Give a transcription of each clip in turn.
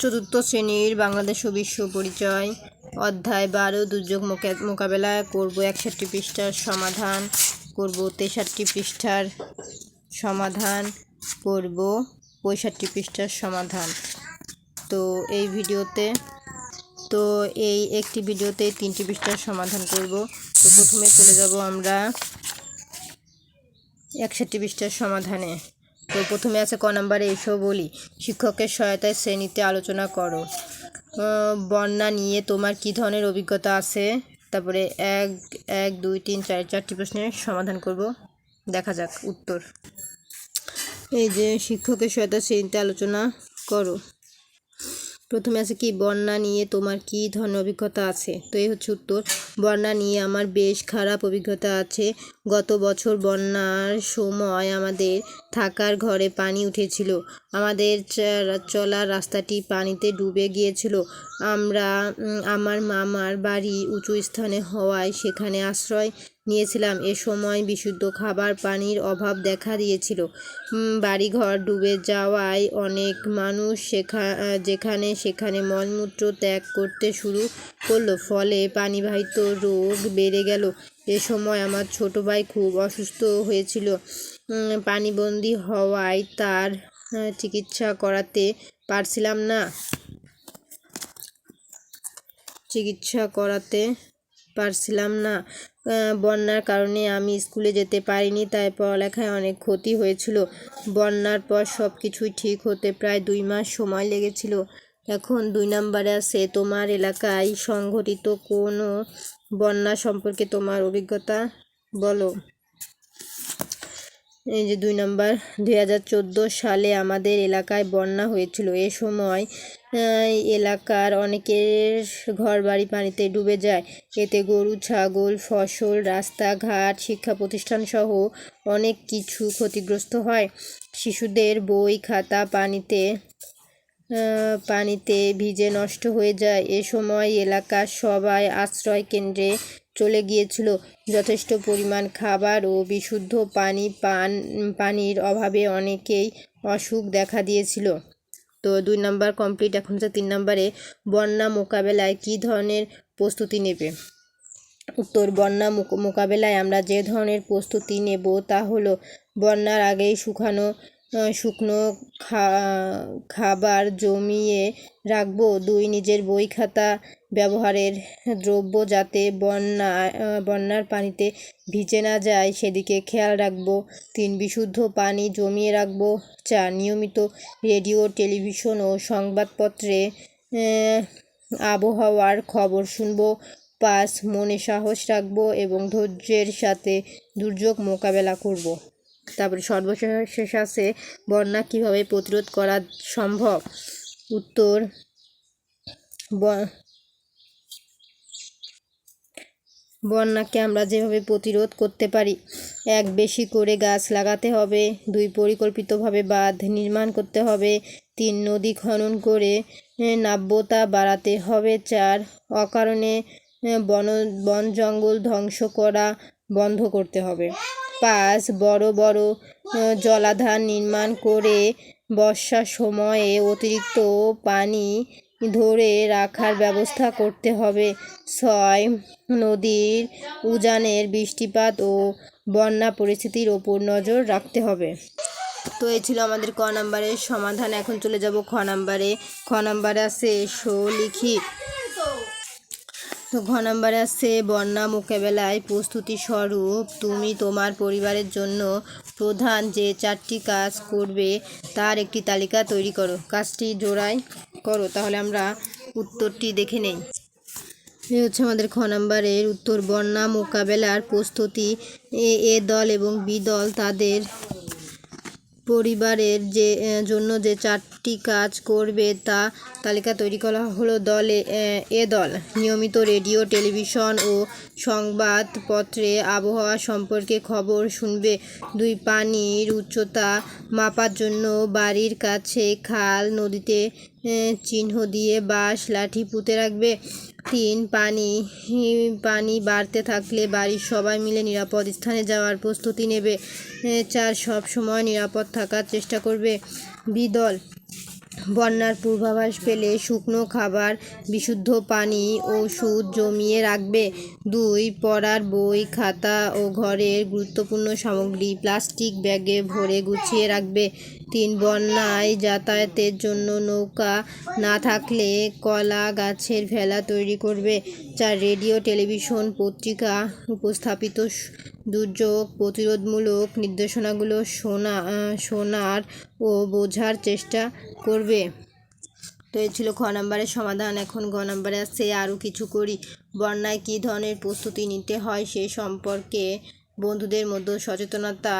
চতুর্থ শ্রেণির বাংলাদেশ ও বিশ্ব পরিচয়। অধ্যায় বারো, দুর্যোগ মোকা- মোকাবেলা। করব একষট্টি পৃষ্ঠার সমাধান। করব তেষট্টি পৃষ্ঠার সমাধান। করব পঁয়ষট্টি পৃষ্ঠার সমাধান। তো এই ভিডিওতে, তো এই একটি ভিডিওতে তিনটি পৃষ্ঠার সমাধান করব। তো প্রথমে চলে যাব আমরা একষট্টি পৃষ্ঠার সমাধানে। তো প্রথমে আছে ক নাম্বারে এসো বলি, শিক্ষকের সহায়তায় শ্রেণীতে আলোচনা করো। বন্যা নিয়ে তোমার কি ধরনের অভিজ্ঞতা আছে? তারপরে এক এক, দুই, তিন, চার, চারটি প্রশ্নের সমাধান করব। দেখা যাক, উত্তর। এই যে, শিক্ষকের সহায়তা শ্রেণীতে আলোচনা করো। প্রথমে আছে কি, বন্যা নিয়ে তোমার কি ধরনের অভিজ্ঞতা আছে? তো এই হচ্ছে উত্তর। বন্যা নিয়ে আমার বেশ খারাপ অভিজ্ঞতা আছে। গত বছর বন্যার সময় আমাদের থাকার ঘরে পানি উঠেছিল। আমাদের চলার রাস্তাটি পানিতে ডুবে গিয়েছিল। আমরা আমার মামার বাড়ি উঁচু স্থানে হওয়ায় সেখানে আশ্রয় নিয়েছিলাম। এ সময় বিশুদ্ধ খাবার পানির অভাব দেখা দিয়েছিল। বাড়িঘর ডুবে যাওয়ায় অনেক মানুষ সেখা যেখানে সেখানে মলমূত্র ত্যাগ করতে শুরু করল, ফলে পানিবাহিত রোগ বেড়ে গেল। এ সময় আমার ছোট ভাই খুব অসুস্থ হয়েছিল। পানিবন্দি হওয়ায় তার চিকিৎসা করাতে পারছিলাম না। চিকিৎসা করাতে পারছিলাম না। বন্যার কারণে আমি স্কুলে যেতে পারিনি, তাই পড়ালেখায় অনেক ক্ষতি হয়েছিল। বন্যার পর সব কিছুই ঠিক হতে প্রায় দুই মাস সময় লেগেছিল। এখন দুই নম্বরে আছে, তোমার এলাকায় সংঘটিত কোনো বন্যা সম্পর্কে তোমার অভিজ্ঞতা বলো? এই যে দুই নম্বর, দুই হাজার চোদ্দ সালে আমাদের এলাকায় বন্যা হয়েছিল। এ সময় এলাকার অনেকের ঘর বাড়ি পানিতে ডুবে যায়। এতে গরু, ছাগল, ফসল, রাস্তাঘাট শিক্ষা প্রতিষ্ঠান সহ অনেক কিছু ক্ষতিগ্রস্ত হয়। শিশুদের বই, খাতা পানিতে পানিতে ভিজে নষ্ট হয়ে যায়। এ সময় এলাকার সবাই আশ্রয় কেন্দ্রে চলে গিয়েছিল। যথেষ্ট পরিমাণ খাবার ও বিশুদ্ধ পানি পান, পানির অভাবে অনেকেই অসুখ দেখা দিয়েছিল। তো দুই নাম্বার কমপ্লিট এখন হচ্ছে তিন নাম্বারে বন্যা মোকাবেলায় কী ধরনের প্রস্তুতি নেবে? উত্তর, বন্যা মোক- মোকাবেলায় আমরা যে ধরনের প্রস্তুতি নেব তা হলো বন্যার আগেই শুকানো শুকনো খা- খাবার জমিয়ে রাখব। দুই নিজের বই খাতা ব্যবহারের দ্রব্য যাতে বন্যা বন্যার পানিতে ভিজে না যায়, সেদিকে খেয়াল রাখব। তিন, বিশুদ্ধ পানি জমিয়ে রাখব। চার, নিয়মিত রেডিও, টেলিভিশন ও সংবাদপত্রে আবহাওয়ার খবর শুনব। পাঁচ, মনে সাহস রাখব এবং ধৈর্যের সাথে দুর্যোগ মোকাবেলা করব। তারপরে সর্বশেষ আছে, বন্যা কীভাবে প্রতিরোধ করা সম্ভব? উত্তর বন্যাকে আমরা যেভাবে প্রতিরোধ করতে পারি, এক বেশি করে গাছ লাগাতে হবে, দুই পরিকল্পিতভাবে বাঁধ নির্মাণ করতে হবে, তিন নদী খনন করে নাব্যতা বাড়াতে হবে, চার, অকারণে বন বন জঙ্গল ধ্বংস করা বন্ধ করতে হবে। পাঁচ বড় বড় জলাধার নির্মাণ করে বর্ষার সময়ে অতিরিক্ত পানি ধরে রাখার ব্যবস্থা করতে হবে। ছয় নদীর উজানের বৃষ্টিপাত ও বন্যা পরিস্থিতির ওপর নজর রাখতে হবে। তো এই ছিল আমাদের ক নাম্বারের সমাধান। এখন চলে যাব খ নাম্বারে। খ নাম্বারে আছে এসো লিখি ঘ নাম্বারে আছে, বন্যা মোকাবেলায় প্রস্তুতি স্বরূপ তুমি তোমার পরিবারের জন্য প্রধান যে চারটি কাজ করবে তার একটি তালিকা তৈরি করো। কাজটি জোড়ায় করো, তাহলে আমরা উত্তরটি দেখে নেই। এ হচ্ছে আমাদের খ নাম্বারের উত্তর, বন্যা মোকাবেলার প্রস্তুতি, এ এ দল এবং বি দল তাদের পরিবারের যে জন্য যে চারটি কাজ করবে তা তালিকা তৈরি করা হলো দলে, এ দল। নিয়মিত রেডিও, টেলিভিশন ও সংবাদপত্রে আবহাওয়া সম্পর্কে খবর শুনবে। দুই পানির উচ্চতা মাপার জন্য বাড়ির কাছে খাল, নদীতে চিহ্ন দিয়ে বাঁশ, লাঠি পুঁতে রাখবে। তিন পানি পানি বাড়তে থাকলে বাড়ির সবাই মিলে নিরাপদ স্থানে যাওয়ার প্রস্তুতি নেবে। চার সব সময় নিরাপদ থাকার চেষ্টা করবে বিদল। বন্যার পূর্বাভাস পেলে শুকনো খাবার, বিশুদ্ধ পানি, ওষুধ জমিয়ে রাখবে। দুই, পড়ার বই, খাতা ও ঘরের গুরুত্বপূর্ণ সামগ্রী প্লাস্টিক ব্যাগে ভরে গুছিয়ে রাখবে। তিন বন্যায় যাতায়াতের জন্য নৌকা না থাকলে কলা গাছের ভেলা তৈরি করবে। চার রেডিও, টেলিভিশন পত্রিকা উপস্থাপিত দুর্যোগ প্রতিরোধমূলক নির্দেশনাগুলো শোনা, শোনার ও বোঝার চেষ্টা করবে। তো এই ছিল খ নাম্বারের সমাধান। এখন গ নাম্বারে আসছে আরও কিছু করি। বন্যায় কী ধরনের প্রস্তুতি নিতে হয় সে সম্পর্কে বন্ধুদের মধ্যে সচেতনতা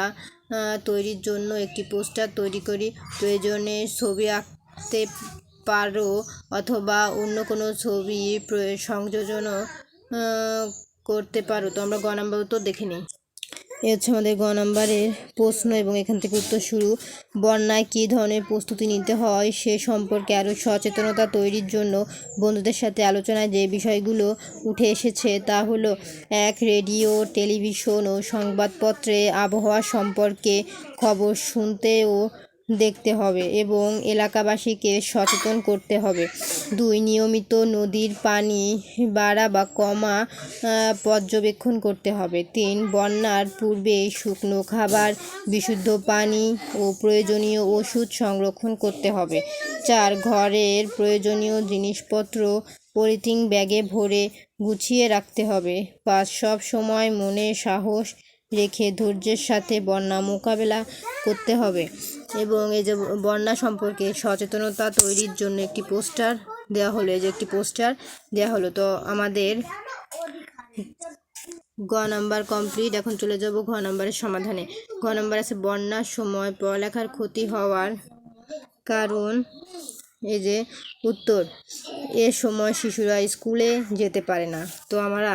তৈরির জন্য একটি পোস্টার তৈরি করি। প্রয়োজনে ছবি আঁকতে পারো অথবা অন্য কোনো ছবি সংযোজন করতে পারো। তো আমরা গ দেখে নিই। এ হচ্ছে আমাদের গ নাম্বারের প্রশ্ন এবং এখান থেকে উত্তর শুরু। বন্যায় কী ধরনের প্রস্তুতি নিতে হয় সে সম্পর্কে আরও সচেতনতা তৈরির জন্য বন্ধুদের সাথে আলোচনায় যে বিষয়গুলো উঠে এসেছে তা হলো এক, রেডিও, টেলিভিশন ও সংবাদপত্রে আবহাওয়া সম্পর্কে খবর শুনতে ও দেখতে হবে এবং এলাকাবাসীকে সচেতন করতে হবে। দুই, নিয়মিত নদীর পানি বাড়া বা কমা পর্যবেক্ষণ করতে হবে। তিন, বন্যার পূর্বে শুকনো খাবার, বিশুদ্ধ পানি ও প্রয়োজনীয় ওষুধ সংরক্ষণ করতে হবে। চার, ঘরের প্রয়োজনীয় জিনিসপত্র পলিথিন ব্যাগে ভরে গুছিয়ে রাখতে হবে। পাঁচ, সব সময় মনে সাহস রেখে ধৈর্যের সাথে বন্যা মোকাবেলা করতে হবে। এবং এই যে বন্যা সম্পর্কে সচেতনতা তৈরির জন্য একটি পোস্টার দেওয়া হলো, এই যে একটি পোস্টার দেওয়া হলো। তো আমাদের গ নাম্বার কমপ্লিট। এখন চলে যাব ঘ নাম্বারের সমাধানে। ঘ নাম্বার আছে, বন্যার সময় পড়ালেখার ক্ষতি হওয়ার কারণ। এই যে উত্তর, এ সময় শিশুরা স্কুলে যেতে পারে না। তো আমরা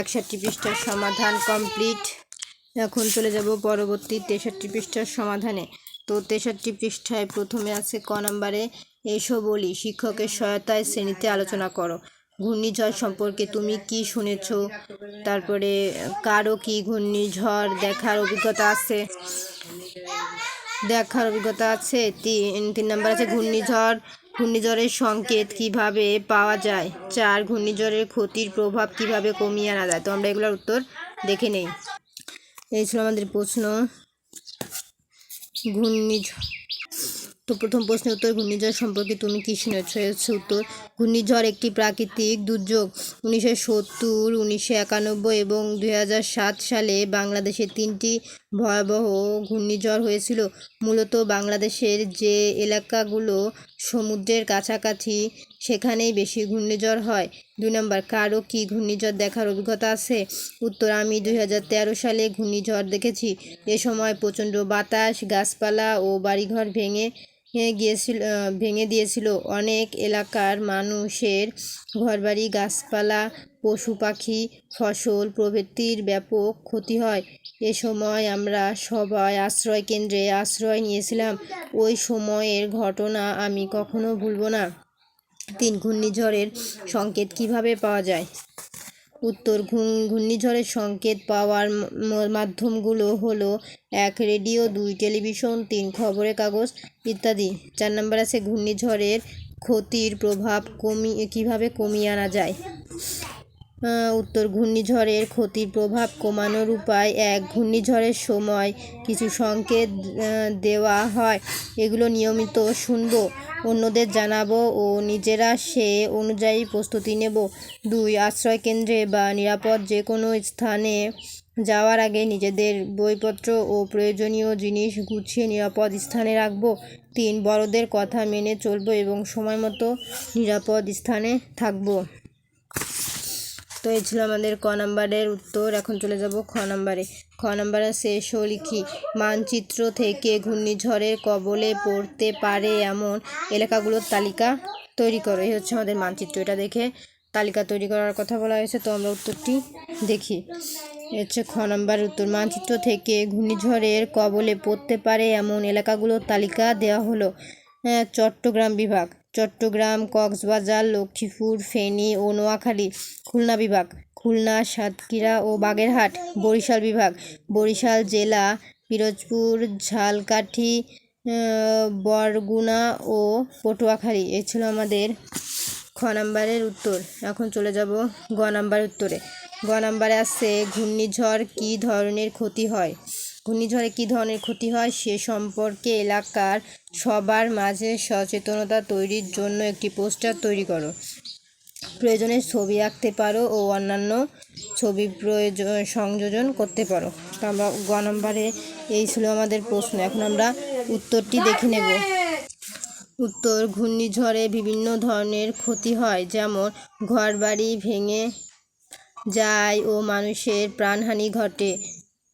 একষট্টি পৃষ্ঠার সমাধান কমপ্লিট। এখন চলে যাব পরবর্তী তেষট্টি পৃষ্ঠার সমাধানে। তো তেষট্টি পৃষ্ঠায় প্রথমে আছে ক নম্বরে, এসো বলি, শিক্ষকের সহায়তায় শ্রেণীতে আলোচনা করো। ঘূর্ণিঝড় সম্পর্কে তুমি কি শুনেছ? তারপরে, কারও কি ঘূর্ণিঝড় দেখার অভিজ্ঞতা আছে? দেখার অভিজ্ঞতা আছে, তিন তিন নম্বর আছে, ঘূর্ণিঝড়, ঘূর্ণিঝড়ের সংকেত কীভাবে পাওয়া যায়? চার, ঘূর্ণিঝড়ের ক্ষতির প্রভাব কীভাবে কমিয়ে আনা যায়? তো আমরা এগুলোর উত্তর দেখে নেই। এই ছিল আমাদের প্রশ্ন। ঘূর্ণিঝড়। তো প্রথম প্রশ্নের উত্তর, ঘূর্ণিঝড় সম্পর্কে তুমি কি শুনেছ? উত্তর, ঘূর্ণিঝড় একটি প্রাকৃতিক দুর্যোগ। উনিশশো সত্তর, উনিশশো একানব্বই এবং দুই হাজার সাত সালে বাংলাদেশে তিনটি ভয়াবহ ঘূর্ণিঝড় হয়েছিল। মূলত বাংলাদেশের যে এলাকাগুলো সমুদ্রের কাছাকাছি সেখানেই বেশি ঘূর্ণিঝড় হয়। দুই নম্বর কারও কি ঘূর্ণিঝড় দেখার অভিজ্ঞতা আছে? উত্তর, আমি দুই হাজার তেরো সালে ঘূর্ণিঝড় দেখেছি। এ সময় প্রচণ্ড বাতাস, গাছপালা ও বাড়িঘর ভেঙে ভেঙে গিয়েছিল ভেঙে দিয়েছিল। অনেক এলাকার মানুষের ঘরবাড়ি, গাছপালা, পশু পাখি, ফসল প্রভৃতির ব্যাপক ক্ষতি হয়। এ সময় আমরা সবাই আশ্রয় কেন্দ্রে আশ্রয় নিয়েছিলাম। ওই সময়ের ঘটনা আমি কখনো ভুলব না। তিন ঘূর্ণিঝড়ের সংকেত কীভাবে পাওয়া যায়? উত্তর ঘূর্ণিঝড়ের সংকেত পাওয়ার মাধ্যমগুলো হলো এক, রেডিও, দুই, টেলিভিশন, তিন, খবরের কাগজ ইত্যাদি। চার নম্বর আছে ঘূর্ণিঝড়ের ক্ষতির প্রভাব কমিয়ে কীভাবে কমিয়ে আনা যায়? উত্তর ঘূর্ণিঝড়ের ক্ষতির প্রভাব কমানোর উপায় এক, ঘূর্ণিঝড়ের সময় কিছু সংকেত দেওয়া হয়। এগুলো নিয়মিত শুনব, অন্যদের জানাব ও নিজেরা সে অনুযায়ী প্রস্তুতি নেব। দুই, আশ্রয় কেন্দ্রে বা নিরাপদ যে কোনো স্থানে যাওয়ার আগে নিজেদের বইপত্র ও প্রয়োজনীয় জিনিস গুছিয়ে নিরাপদ স্থানে রাখব। তিন, বড়দের কথা মেনে চলবো এবং সময় মতো নিরাপদ স্থানে থাকব। তো এই ছিল আমাদের ক নাম্বারের উত্তর। এখন চলে যাব খ নাম্বারে। খ নাম্বারে শেষ লিখি। মানচিত্র থেকে ঘূর্ণিঝড়ের কবলে পড়তে পারে এমন এলাকাগুলোর তালিকা তৈরি করো। এই হচ্ছে আমাদের মানচিত্র। এটা দেখে তালিকা তৈরি করার কথা বলা হয়েছে। তো আমরা উত্তরটি দেখি। হচ্ছে খ নাম্বার উত্তর। মানচিত্র থেকে ঘূর্ণিঝড়ের কবলে পড়তে পারে এমন এলাকাগুলোর তালিকা দেওয়া হলো হ্যাঁ, চট্টগ্রাম বিভাগ। চট্টগ্রাম, কক্সবাজার, লক্ষ্মীপুর, ফেনী ও নোয়াখালী, খুলনা বিভাগ। খুলনা, সাতক্ষীরা ও বাগেরহাট, বরিশাল বিভাগ। বরিশাল জেলা, পিরোজপুর, ঝালকাঠি বরগুনা ও পটুয়াখালী। এই ছিল আমাদের খ নাম্বারের উত্তর। এখন চলে যাব গ নাম্বার উত্তরে। গ নাম্বারে আসছে, ঘূর্ণিঝড় কী ধরনের ক্ষতি হয়? ঘূর্ণিঝড়ে কী ধরনের ক্ষতি হয় সে সম্পর্কে এলাকার সবার মাঝে সচেতনতা তৈরির জন্য একটি পোস্টার তৈরি করো। প্রয়োজনে ছবি আঁকতে পারো ও অন্যান্য ছবি প্রয়োজন সংযোজন করতে পারো। আমরা গ নম্বরে, এই ছিল আমাদের প্রশ্ন। এখন আমরা উত্তরটি দেখে নেব। উত্তর, ঘূর্ণিঝড়ে বিভিন্ন ধরনের ক্ষতি হয়, যেমন ঘরবাড়ি ভেঙে যায় ও মানুষের প্রাণহানি ঘটে।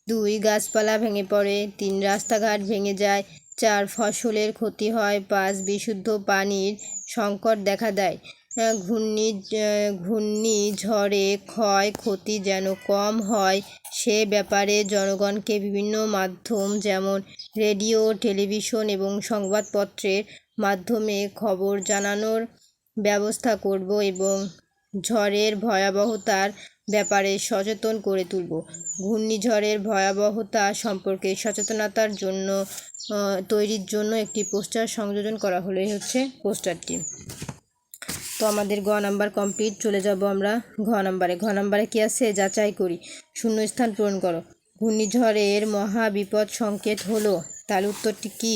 দুই গাছপালা ভেঙে পড়ে, তিন রাস্তাঘাট ভেঙে যায়, চার ফসলের ক্ষতি হয়, পাঁচ বিশুদ্ধ পানির সংকট দেখা দেয়। ঘূর্ণি ঘূর্ণিঝড়ে ক্ষয়, ক্ষতি যেন কম হয়, সে ব্যাপারে জনগণকে বিভিন্ন মাধ্যম যেমন রেডিও, টেলিভিশন এবং সংবাদপত্রের মাধ্যমে খবর জানানোর ব্যবস্থা করব এবং ঝড়ের ভয়াবহতার ব্যাপারে সচেতন করে তুলব। ঘূর্ণিঝড়ের ভয়াবহতা সম্পর্কে সচেতনতার জন্য তৈরির জন্য একটি পোস্টার সংযোজন করা হলো। হচ্ছে পোস্টারটি। তো আমাদের গ নাম্বার কমপ্লিট, চলে যাব আমরা ঘ নাম্বারে। ঘ নাম্বারে কী আছে? যাচাই করি। শূন্যস্থান পূরণ করো। ঘূর্ণিঝড়ের মহাবিপদ সংকেত হলো তাহলে উত্তরটি কি?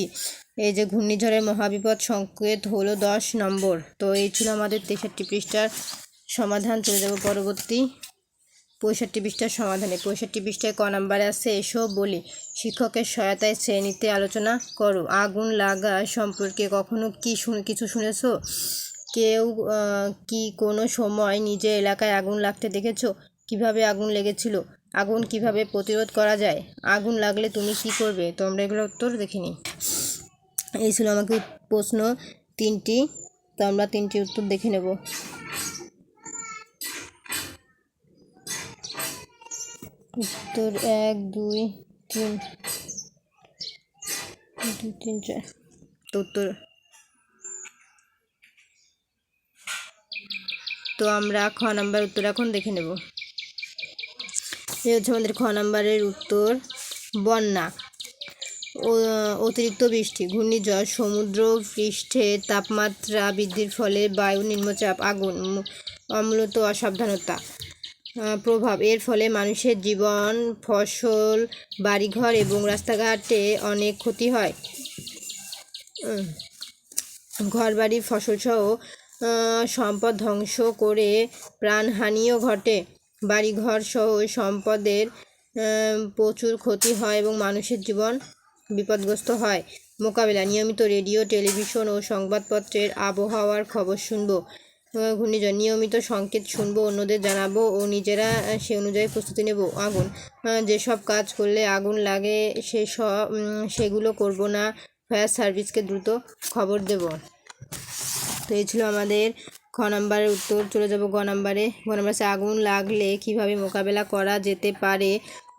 এই যে ঘূর্ণিঝড়ের মহাবিপদ সংকেত হলো দশ নম্বর। তো এই ছিল আমাদের তেষট্টি পৃষ্ঠার সমাধান। চলে যাব পরবর্তী। পঁয়ষট্টি পৃষ্ঠার সমাধানে। পঁয়ষট্টি পৃষ্ঠায় ক নাম্বারে আছে, এসো বলি, শিক্ষকের সহায়তায় শ্রেণীতে আলোচনা করো। আগুন লাগা সম্পর্কে কখনো কি শুনে কিছু শুনেছো? কেউ কি কোনো সময় নিজের এলাকায় আগুন লাগতে দেখেছ? কীভাবে আগুন লেগেছিল? আগুন কীভাবে প্রতিরোধ করা যায়? আগুন লাগলে তুমি কি করবে তো আমরা এগুলোর উত্তর দেখিনি এই ছিল আমাকে প্রশ্ন তিনটি। তো আমরা তিনটি উত্তর দেখে নেব। উত্তর এক, দুই, তিন। দুই, তিন, চার। তো উত্তর। তো আমরা খ নাম্বার উত্তর এখন দেখে নেব। এই হচ্ছে আমাদের খ নাম্বারের উত্তর, বন্যা। অতিরিক্ত বৃষ্টি, ঘূর্ণিঝড়, সমুদ্র পৃষ্ঠে তাপমাত্রা বৃদ্ধির ফলে বায়ু নিম্নচাপ, আগুন অম্লত অসাবধানতা। প্রভাব। এর ফলে মানুষের জীবন, ফসল, বাড়িঘর এবং রাস্তাঘাটে অনেক ক্ষতি হয়। ঘরবাড়ি, ফসলসহ সম্পদ ধ্বংস করে প্রাণহানিও ঘটে। বাড়িঘর সহ সম্পদের প্রচুর ক্ষতি হয় এবং মানুষের জীবন বিপদগ্রস্ত হয়। মোকাবেলা, নিয়মিত রেডিও, টেলিভিশন ও সংবাদপত্রের আবহাওয়ার খবর শুনব। ঘূর্ণিঝড়। নিয়মিত সংকেত শুনব অন্যদের জানাব ও নিজেরা সে অনুযায়ী প্রস্তুতি নেব। আগুন। যেসব কাজ করলে আগুন লাগে সেসব উম, সেগুলো করব না। ফায়ার সার্ভিসকে দ্রুত খবর দেব। তো এই ছিল আমাদের খ নাম্বারের উত্তর। চলে যাব গ নাম্বারে। গ নাম্বার আগুন লাগলে কীভাবে মোকাবেলা করা যেতে পারে?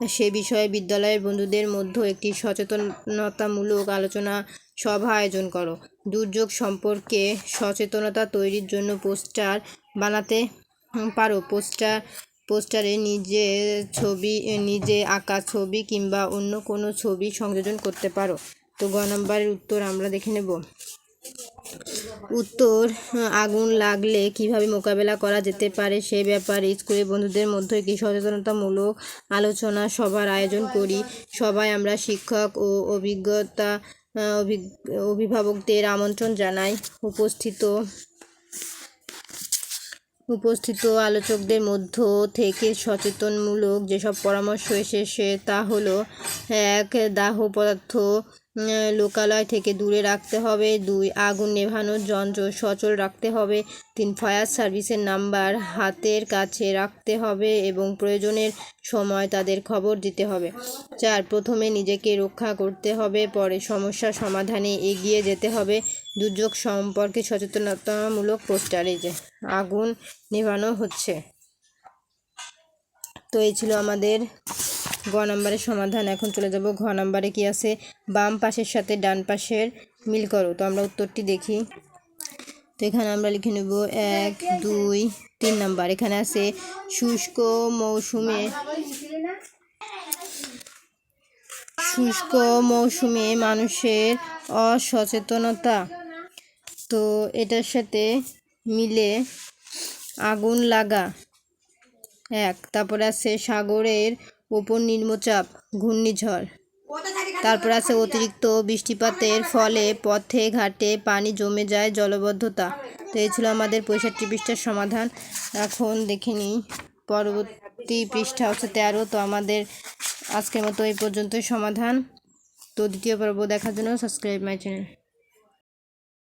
সে বিষয়ে বিদ্যালয়ের বন্ধুদের মধ্যে একটি সচেতনতামূলক আলোচনা সভা আয়োজন করো। দুর্যোগ সম্পর্কে সচেতনতা তৈরির জন্য পোস্টার বানাতে পারো। পোস্টার, পোস্টারে নিজে ছবি, নিজে আঁকা ছবি কিংবা অন্য কোনো ছবি সংযোজন করতে পারো। তো গ নাম্বারের উত্তর আমরা দেখে নেব। উত্তর, আগুন লাগলে কীভাবে মোকাবেলা করা যেতে পারে সে ব্যাপারে স্কুলের বন্ধুদের মধ্যে একটি সচেতনতামূলক আলোচনা সভার আয়োজন করি। সবাই আমরা শিক্ষক ও অভিজ্ঞতা অভিভাবকদের আমন্ত্রণ জানাই। উপস্থিত উপস্থিত আলোচকদের মধ্য থেকে সচেতনমূলক যেসব পরামর্শ এসেছে তা হলো, এক, দাহ পদার্থ লোকালয় থেকে দূরে রাখতে হবে। দুই, আগুন নেভানোর যন্ত্র সচল রাখতে হবে। তিন, ফায়ার সার্ভিসের নাম্বার হাতের কাছে রাখতে হবে এবং প্রয়োজনের সময় তাদের খবর দিতে হবে। চার, প্রথমে নিজেকে রক্ষা করতে হবে, পরে সমস্যা সমাধানে এগিয়ে যেতে হবে। দুর্যোগ সম্পর্কে সচেতনতামূলক পোস্টারে যে, আগুন নেভানো হচ্ছে। তো এই ছিল আমাদের গ নাম্বারের সমাধান। এখন চলে যাব ঘ নাম্বারে কি আছে? বাম পাশের সাথে ডান পাশের মিল করো। তো আমরা উত্তরটি দেখি। তো এখানে আমরা লিখে নেব এক, দুই, তিন নাম্বার। এখানে আছে শুষ্ক মৌসুমে শুষ্ক মৌসুমে মানুষের অসচেতনতা। তো এটার সাথে মিলে আগুন লাগা। এক, তারপর আছে সাগরের ওপর নিম্নচাপ ঘূর্ণিঝড়। তারপর আছে অতিরিক্ত বৃষ্টিপাতের ফলে পথে ঘাটে পানি জমে যায় জলবদ্ধতা। তো এই ছিল আমাদের পঁয়ষট্টি পৃষ্ঠার সমাধান। এখন দেখে নিই পরবর্তী পৃষ্ঠা হচ্ছে তেরো। তো আমাদের আজকের মতো এই পর্যন্তই সমাধান। তো দ্বিতীয় পর্ব দেখার জন্য সাবস্ক্রাইব মাই চ্যানেল